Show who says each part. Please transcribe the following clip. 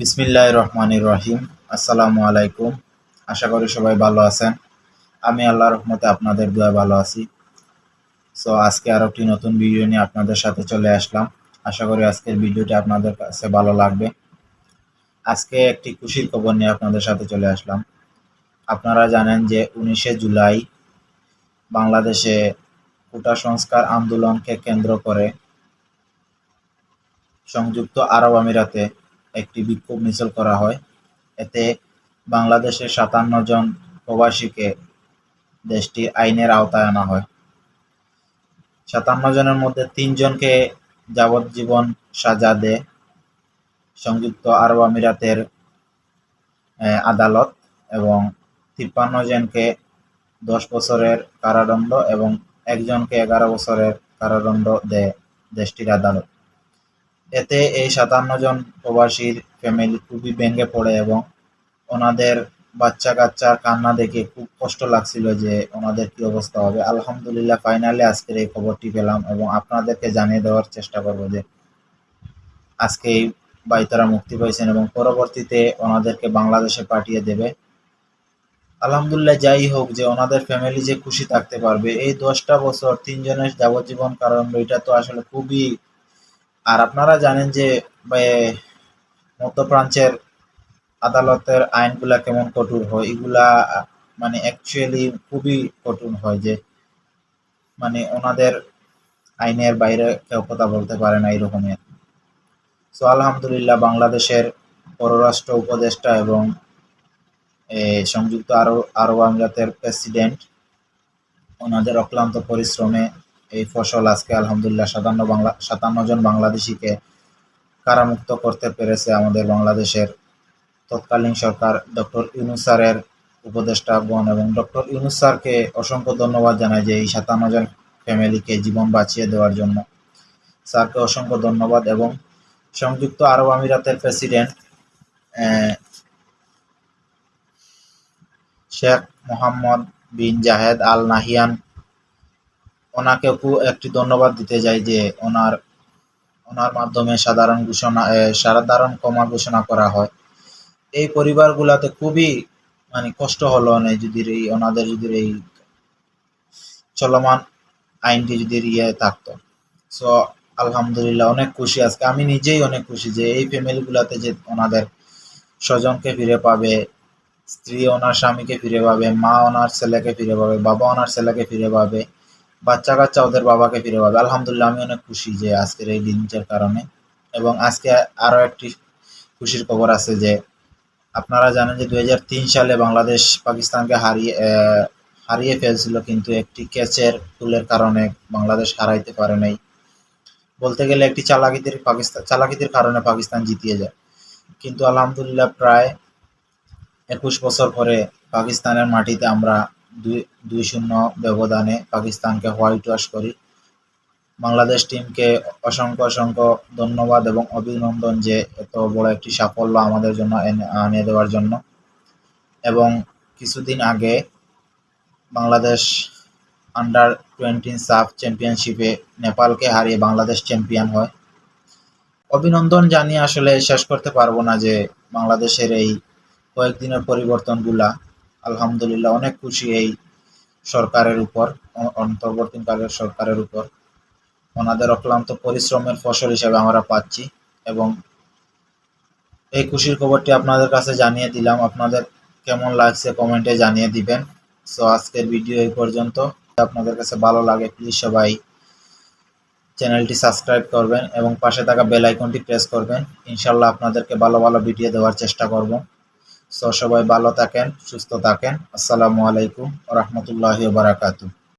Speaker 1: বিসমিল্লাহ রহমানির রহিম। আসসালামু আলাইকুম। আশা করি সবাই ভালো আছেন। আমি আল্লাহ রহমতে আপনাদের দোয়া ভালো আছি। সো আজকে আরও একটি নতুন ভিডিও নিয়ে আপনাদের সাথে চলে আসলাম। আশা করি আজকের ভিডিওটি আপনাদের কাছে ভালো লাগবে। আজকে একটি খুশির খবর নিয়ে আপনাদের সাথে চলে আসলাম। আপনারা জানেন যে উনিশে জুলাই বাংলাদেশে কোটা সংস্কার আন্দোলনকে কেন্দ্র করে সংযুক্ত আরব আমিরাতে একটি বিক্ষোভ মিছিল করা হয়। এতে বাংলাদেশের সাতান্ন জন প্রবাসীকে দেশটির আইনের আওতায় আনা হয়। সাতান্ন জনের মধ্যে তিনজনকে যাবজ্জীবন সাজা দেয় সংযুক্ত আরব আমিরাতের আদালত এবং তিপ্পান্ন জনকে দশ বছরের কারাদণ্ড এবং একজনকে এগারো বছরের কারাদণ্ড দেয় দেশটির আদালত। এতে এই সাতান্ন জন প্রবাসীর ফ্যামিলি খুবই ভেঙে পড়ে এবং ওনাদের বাচ্চা কাচ্চার কান্না দেখে খুব কষ্ট লাগছিল যে ওনাদের কি অবস্থা হবে। আলহামদুলিল্লাহ ফাইনালি আজকের এই খবরটি পেলাম এবং আপনাদেরকে জানিয়ে দেওয়ার চেষ্টা করব যে আজকে এই বাইতারা মুক্তি পাইছেন এবং পরবর্তীতে ওনাদেরকে বাংলাদেশে পাঠিয়ে দেবে। আলহামদুলিল্লাহ, যাই হোক যে ওনাদের ফ্যামিলি যে খুশি থাকতে পারবে, এই দশটা বছর তিনজনের যাবজ্জীবন কারণ, এটা তো আসলে খুবই আর আপনারা জানেন যে মধ্যপ্রাঞ্চের আদালতের আইনগুলা কেমন কঠোর হয়? এগুলা মানে অ্যাকচুয়ালি খুবই কঠোর হয় যে মানে ওনাদের আইনের বাইরে কেউ কথা বলতে পারে না এরকমই সো আলহামদুলিল্লাহ বাংলাদেশের পররাষ্ট্র উপদেষ্টা এবং সংযুক্ত আরব আরব আমিরাতের প্রেসিডেন্ট, ওনাদের অক্লান্ত পরিশ্রমে এই ফসল আজকে আলহামদুলিল্লাহ সাতান্ন বাংলা সাতান্ন জন বাংলাদেশিকে কারামুক্ত করতে পেরেছে আমাদের বাংলাদেশের তৎকালীন সরকার ডক্টর ইউনুসারের উপদেষ্টাগণ এবং ডক্টর ইউনুস স্যারকে অসংখ্য ধন্যবাদ জানাই যে এই সাতান্ন জন ফ্যামিলিকে জীবন বাঁচিয়ে দেওয়ার জন্য। স্যারকে অসংখ্য ধন্যবাদ এবং সংযুক্ত আরব আমিরাতের president Sheikh Mohammed bin Zayed Al Nahyan ওনাকে একটি ধন্যবাদ দিতে যাই যে ওনার ওনার মাধ্যমে সাধারণ ঘোষণা সাধারণ ক্ষমা ঘোষণা করা হয়। এই পরিবারগুলাতে খুবই মানে কষ্ট হলো না যদি এই, ওনাদের যদি এই চলমান আইনটি যদি ইয়ে থাকতো। সো, আলহামদুলিল্লাহ অনেক খুশি আজকে। আমি নিজেই অনেক খুশি যে এই ফ্যামিলিগুলাতে যে ওনাদের স্বজনকে ফিরে পাবে, স্ত্রী ওনার স্বামীকে ফিরে পাবে, মা ওনার ছেলেকে ফিরে পাবে, বাবা ওনার ছেলেকে ফিরে পাবে বাচ্চা কাচ্চা ওদের বাবাকে ফিরে পাবে। আলহামদুলিল্লাহ, আমি অনেক খুশি যে আজকের এই দিনটার কারণে। এবং আজকে আরও একটি খুশির খবর আছে যে, আপনারা জানেন যে দু হাজার তিন সালে বাংলাদেশ পাকিস্তানকে হারিয়ে হারিয়ে ফেলছিল, কিন্তু একটি ক্যাচের তুলের কারণে বাংলাদেশ হারাইতে পারে নাই। বলতে গেলে একটি চালাকিতির পাকিস্তান চালাকিতির কারণে পাকিস্তান জিতিয়ে যায়। কিন্তু আলহামদুলিল্লাহ, প্রায় একুশ বছর পরে পাকিস্তানের মাটিতে আমরা দুই শূন্য ব্যবধানে পাকিস্তানকে হোয়াইট ওয়াশ করি। বাংলাদেশ টিমকে অসংখ্য অসংখ্য ধন্যবাদ এবং অভিনন্দন যে এত বড় একটি সাফল্য আমাদের জন্য এনে দেওয়ার জন্য। এবং কিছুদিন আগে বাংলাদেশ আন্ডার টোয়েন্টি সাফ চ্যাম্পিয়নশিপে নেপালকে হারিয়ে বাংলাদেশ চ্যাম্পিয়ন হয়। অভিনন্দন জানিয়ে আসলে শেষ করতে পারব না যে বাংলাদেশের এই কয়েকদিনের পরিবর্তনগুলা। আলহামদুলিল্লাহ, অনেক খুশি এই সরকারের উপর অন্তর্বর্তীকালের সরকারের উপর। ওনাদের অক্লান্ত পরিশ্রমের ফসল হিসাবে আমরা পাচ্ছি এবং এই খুশির খবরটি আপনাদের কাছে জানিয়ে দিলাম। আপনাদের কেমন লাগছে কমেন্টে জানিয়ে দিবেন। সো আজকের ভিডিও এই পর্যন্ত। আপনাদের কাছে ভালো লাগে প্লিজ সবাই চ্যানেলটি সাবস্ক্রাইব করবেন এবং পাশে থাকা বেল আইকনটি প্রেস করবেন। ইনশাল্লাহ আপনাদেরকে ভালো ভালো ভিডিও দেওয়ার চেষ্টা করব। সো সবাই ভালো থাকেন সুস্থ থাকেন। আসসালামু আলাইকুম রহমতুল্লাহ বারাকাতু